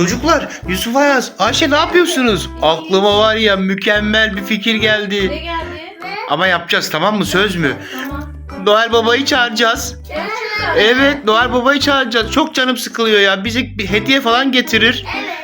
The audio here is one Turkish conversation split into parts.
Çocuklar Yusuf Ayaz Ayşe ne yapıyorsunuz? Aklıma var ya mükemmel bir fikir Ne geldi. geldi? Ama yapacağız tamam mı söz mü? Tamam. Noel Baba'yı çağıracağız. Evet Noel Baba'yı çağıracağız. Çok canım sıkılıyor ya. Bize bir hediye falan getirir. Evet.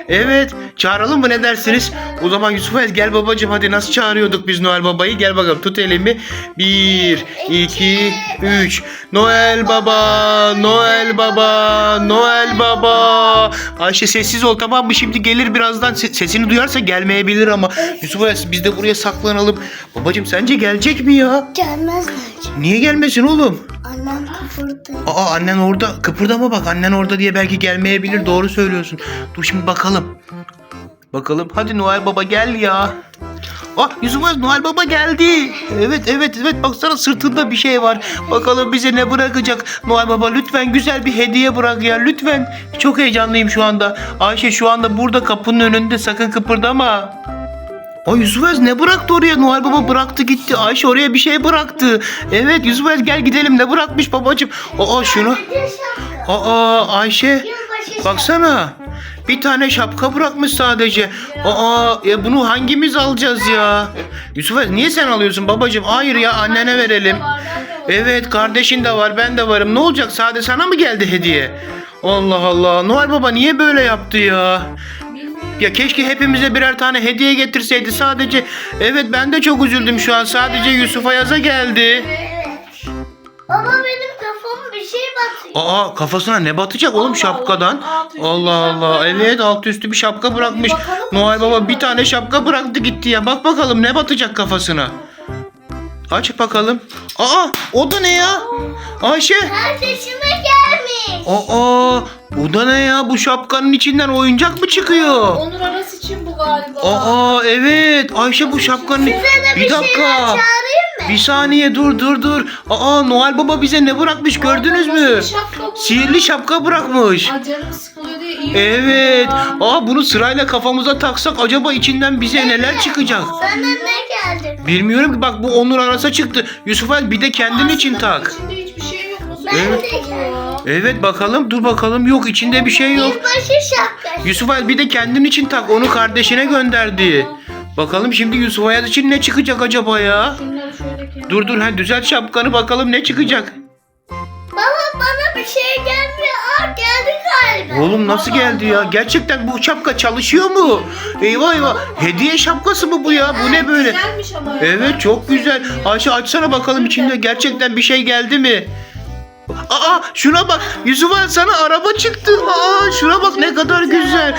Çağıralım mı ne dersiniz? O zaman Yusuf Ayaz gel babacığım hadi nasıl çağırıyorduk biz Noel Baba'yı? Gel bakalım tut elimi. Bir, iki, üç. Noel Baba, Noel Baba, Noel Baba. Ayşe sessiz ol tamam mı? Şimdi gelir birazdan Se- sesini duyarsa gelmeyebilir ama. Yusuf Ayaz biz de buraya saklanalım. Babacığım sence gelecek mi ya? Gelmez bence. Niye gelmesin oğlum? Annem kıpırdı. Aa annen orada kıpırdama bak annen orada diye belki gelmeyebilir doğru söylüyorsun. Dur şimdi bakalım. Bakalım hadi Noel Baba gel ya. Ah Yusuf Noel Baba geldi. Evet evet evet baksana sırtında bir şey var. Bakalım bize ne bırakacak. Noel Baba lütfen güzel bir hediye bırak ya lütfen. Çok heyecanlıyım şu anda. Ayşe şu anda burada kapının önünde sakın kıpırdama. O Yusuf ne bıraktı oraya? Noel Baba bıraktı gitti. Ayşe oraya bir şey bıraktı. Evet Yusuf gel gidelim. Ne bırakmış babacığım? Aa şunu. Aa Ayşe. Baksana. Bir tane şapka bırakmış sadece. Aa ya bunu hangimiz alacağız ya? Yusuf niye sen alıyorsun babacığım? Hayır ya annene verelim. Evet kardeşin de var ben de varım. Ne olacak sade sana mı geldi hediye? Allah Allah. Noel Baba niye böyle yaptı ya? Ya keşke hepimize birer tane hediye getirseydi. Sadece evet ben de çok üzüldüm şu an. Sadece Yusuf Ayaz'a geldi. Evet. Ama benim kafama bir şey batıyor. Aa kafasına ne batacak oğlum Allah şapkadan? Allah, alt üstü bir Allah Allah. şapka. Evet alt üstü bir şapka bırakmış. bakalım mı? Noel şey Baba bir tane şapka bıraktı gitti ya. Bak bakalım ne batacak kafasına. Aç bakalım. Aa o da ne ya? Ayşe. Kardeşime gelmiş. Aa bu da ne ya? Bu şapkanın içinden oyuncak mı çıkıyor? Onur arası için bu galiba. Aa evet. Ayşe bu şapkanın... Size de bir, Bir şeyler dakika. çağırayım mı? Bir saniye dur dur dur. Aa Noel Baba bize ne bırakmış gördünüz mü? Sihirli şapka bırakmış. Aa, canım sıkılıyor diye iyi Evet. Aa bunu sırayla kafamıza taksak acaba içinden bize neler çıkacak? Sana ne geldi? Bilmiyorum ki bak bu Onur arasa çıktı. Yusuf Ali bir de kendin için tak. İçinde hiçbir şey yok. Nasıl Ben Evet. geldim. Evet bakalım dur bakalım yok içinde bir şey yok. Yılbaşı şapkası. Yusuf Ali bir de kendin için tak onu kardeşine gönderdi. Bakalım şimdi Yusuf Ayaz için ne çıkacak acaba ya? Şöyle kenara. Dur dur ha düzelt şapkanı bakalım ne çıkacak. Baba bana bir şey gelmiyor. Aa geldi galiba. Oğlum nasıl geldi ya? Gerçekten bu şapka çalışıyor mu? Eyvah eyvah. Hediye şapkası mı bu ya? Bu ne böyle? Güzelmiş ama. ya. Evet çok güzel. Ayşe açsana bakalım içinde gerçekten bir şey geldi mi? Aa şuna bak Yusuf Ali sana araba çıktı. Aa şuna bak ne kadar güzel.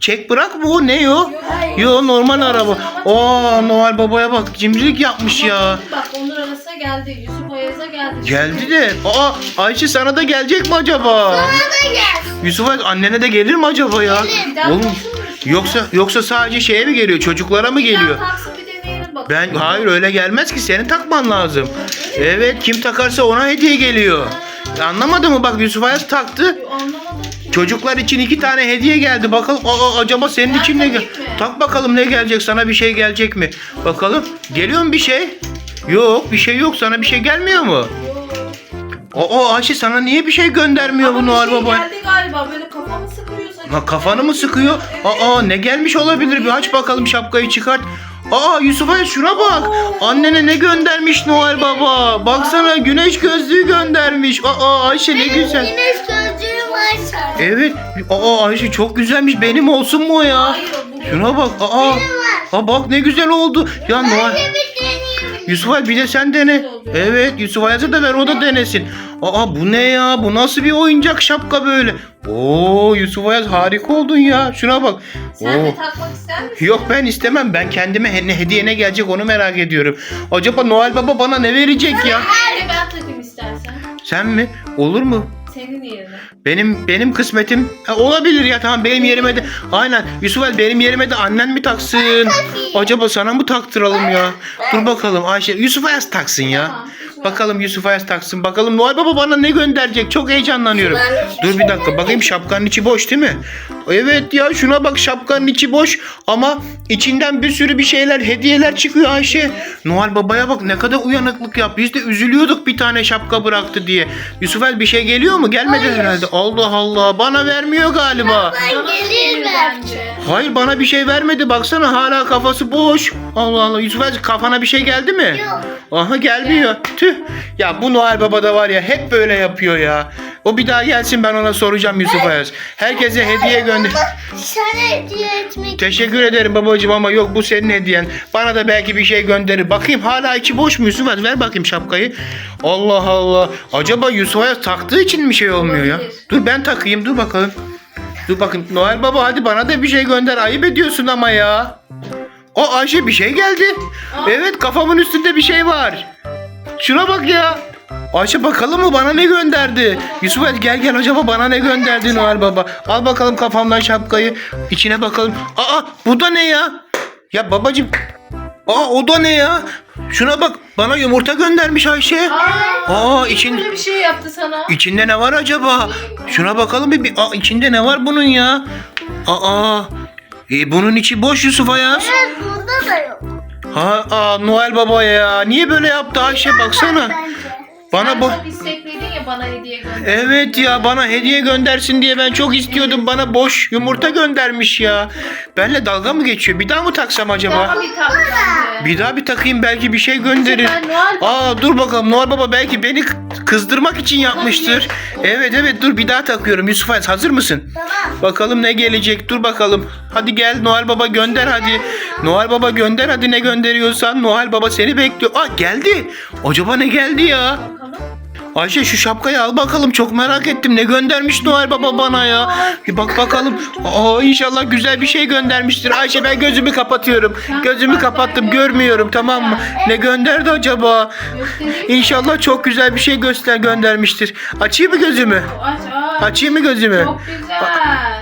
Çek bırak mı o ne o? Yo normal araba. Aa Noel Baba'ya bak cimrilik yapmış ya. Bak Onur arasına geldi. Yusuf Ayaz'a geldi. Geldi de. Aa Ayşe sana da gelecek mi acaba? Bana da gel. Yusuf Ali annene de gelir mi acaba ya? Bir daha Oğlum mı? yoksa yoksa sadece şeye mi geliyor? Çocuklara mı Bir geliyor? daha taksın bir deneyelim bakalım. Ben hayır öyle gelmez ki senin takman lazım. Evet kim takarsa ona hediye geliyor. Anlamadın mı bak Yusuf Ayaz taktı. Anlamadım. Çocuklar için iki tane hediye geldi. Bakalım aa, acaba senin için ne gel? Tak bakalım ne gelecek sana bir şey gelecek mi? Bakalım geliyor mu bir şey? Yok bir şey yok sana bir şey gelmiyor mu? Aa Ayşe sana niye bir şey göndermiyor bu Ama Noel bir şey Baba? geldi galiba böyle kafamı sıkıyor. Ha, kafanı mı sıkıyor? Aa ne gelmiş olabilir? Bir aç bakalım şapkayı çıkart. Aa Yusuf Ali şuna bak. Annene ne göndermiş Noel Baba? Baksana güneş gözlüğü göndermiş. Aa Ayşe ne güzel. Güneş var sana. Evet. Aa Ayşe çok güzelmiş. Benim olsun mu o ya? Hayır bu. Şuna bak. Aa. Ha bak ne güzel oldu. Ya Noel. Ben de bir deneyeyim. Yusuf Ali bir de sen dene. Evet Yusuf Ayaz'a da ver o da denesin. Aa bu ne ya? Bu nasıl bir oyuncak şapka böyle? Oo Yusuf Ayaz harika oldun ya. Şuna bak. Sen Oo. de takmak ister misin? Yok ben istemem. Ben kendime he- ne hediye ne gelecek onu merak ediyorum. Acaba Noel Baba bana ne verecek ya? De ben takayım istersen. Sen mi? Olur mu? Senin yerine. Benim benim kısmetim Ha, olabilir ya tamam benim yerime de aynen Yusuf El benim yerime de annen mi taksın? Acaba sana mı taktıralım ya? Dur bakalım Ayşe Yusuf Ayaz taksın ya. Bakalım Yusuf Ayaz taksın. Bakalım Noel Baba bana ne gönderecek? Çok heyecanlanıyorum. Dur bir dakika bakayım şapkanın içi boş değil mi? Evet ya şuna bak şapkanın içi boş ama içinden bir sürü bir şeyler hediyeler çıkıyor Ayşe. Noel Baba'ya bak ne kadar uyanıklık yap. Biz de üzülüyorduk bir tane şapka bıraktı diye. Yusuf El bir şey geliyor mu? Gelmedi herhalde. Allah Allah bana vermiyor galiba. Ben gelir bence. Hayır bana bir şey vermedi baksana hala kafası boş. Allah Allah Yusuf Aziz kafana bir şey geldi mi? Yok. Aha gelmiyor. Tüh. Ya bu Noel Baba da var ya hep böyle yapıyor ya. O bir daha gelsin ben ona soracağım Yusuf Ayaz. Herkese hediye gönder. Sana hediye etmek Teşekkür ederim babacığım ama yok bu senin hediyen. Bana da belki bir şey gönderir. Bakayım hala içi boş mu Yusuf Ayaz? Ver bakayım şapkayı. Allah Allah. Acaba Yusuf Ayaz taktığı için mi şey olmuyor ya? Dur ben takayım dur bakalım. Dur bakın Noel Baba hadi bana da bir şey gönder. Ayıp ediyorsun ama ya. O Ayşe bir şey geldi. Aa. Evet kafamın üstünde bir şey var. Şuna bak ya. Ayşe bakalım mı bana ne gönderdi? Yusuf hadi gel gel acaba bana ne gönderdi Noel Baba? Al bakalım kafamdan şapkayı. İçine bakalım. Aa bu da ne ya? Ya babacım. Aa o da ne ya? Şuna bak bana yumurta göndermiş Ayşe. Aa, Aa, için- böyle bir şey yaptı sana? İçinde ne var acaba? Şuna bakalım bir. bir aa, içinde ne var bunun ya? Aa, e, bunun içi boş Yusuf Ayaz. Evet burada da yok. Ha, aa, Noel Baba ya. Niye böyle yaptı Ayşe baksana. Bence. Bana Sen bu. çok istekliydin ya bana hediye gönder. Evet ya bana hediye göndersin diye ben çok istiyordum. Bana boş yumurta göndermiş ya. Benle dalga mı geçiyor? Bir daha mı taksam acaba? Daha bir bence. Bir daha bir takayım belki bir şey gönderir. Ben Noel Baba- Aa dur bakalım Noel Baba belki beni k- kızdırmak için yapmıştır. Evet evet dur bir daha takıyorum. Yusuf Ayaz hazır mısın? Tamam. Bakalım ne gelecek dur bakalım. Hadi gel Noel Baba gönder hadi. Noel Baba gönder hadi ne gönderiyorsan. Noel Baba seni bekliyor. Aa geldi. Acaba ne geldi ya? Bakalım. Ayşe şu şapkayı al bakalım çok merak ettim. Ne göndermiş Noel Baba bana ya? Bir bak bakalım. Aa inşallah güzel bir şey göndermiştir. Ayşe ben gözümü kapatıyorum. Gözümü kapattım görmüyorum tamam mı? Ne gönderdi acaba? İnşallah çok güzel bir şey göster göndermiştir. Açayım mı gözümü? Aç aç. Açayım mı gözümü? Çok güzel.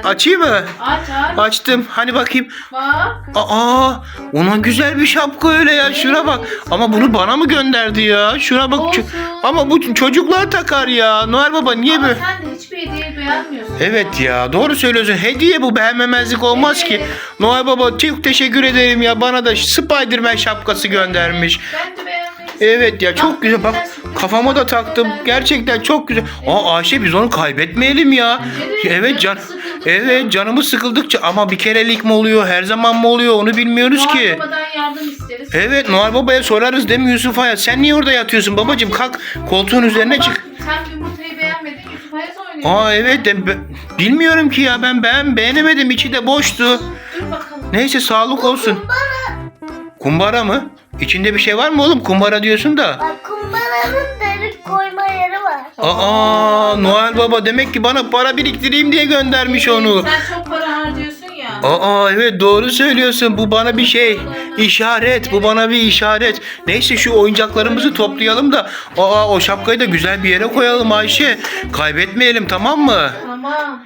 Açayım mı? Aç aç. Açtım. Hani bakayım. Bak. Aa, ona güzel bir şapka öyle ya. Şuna bak. Ama bunu bana mı gönderdi ya? Şuna bak. Olsun. Ama bu çocuklar takar ya. Noel Baba niye Ama böyle? sen de hiçbir hediye beğenmiyorsun. Evet ya doğru söylüyorsun. Hediye bu beğenmemezlik olmaz ki. Evet. Noel Baba çok teşekkür ederim ya. Bana da Spiderman şapkası göndermiş. Ben de beğenmedim. Evet ya çok Bak, güzel. Bak güzel sürpriz kafama da taktım. Gerçekten çok güzel. Aa Ayşe biz onu kaybetmeyelim ya. Bence de. Evet can. Sıkıldıkça. Evet canımız sıkıldıkça ama bir kerelik mi oluyor? Her zaman mı oluyor? Onu bilmiyoruz Noel ki. Baba'dan yardım isteriz. Evet Noel Baba'ya sorarız değil mi Yusuf Hayat? Sen niye orada yatıyorsun babacığım? Kalk koltuğun üzerine çık. Sen yumurtayı beğenmedin. Yusuf Ayaz oynuyor. Aa evet de be- bilmiyorum ki ya ben ben beğenemedim içi de boştu. Dur bakalım. Neyse sağlık olsun. Kumbara mı? İçinde bir şey var mı oğlum? Kumbara diyorsun da. Bak Aa Noel Baba demek ki bana para biriktireyim diye göndermiş onu. Sen çok para harcıyorsun ya. Aa evet doğru söylüyorsun. Bu bana bir şey. işaret. Bu bana bir işaret. Neyse şu oyuncaklarımızı toplayalım da. Aa o şapkayı da güzel bir yere koyalım Ayşe. Kaybetmeyelim tamam mı? Tamam.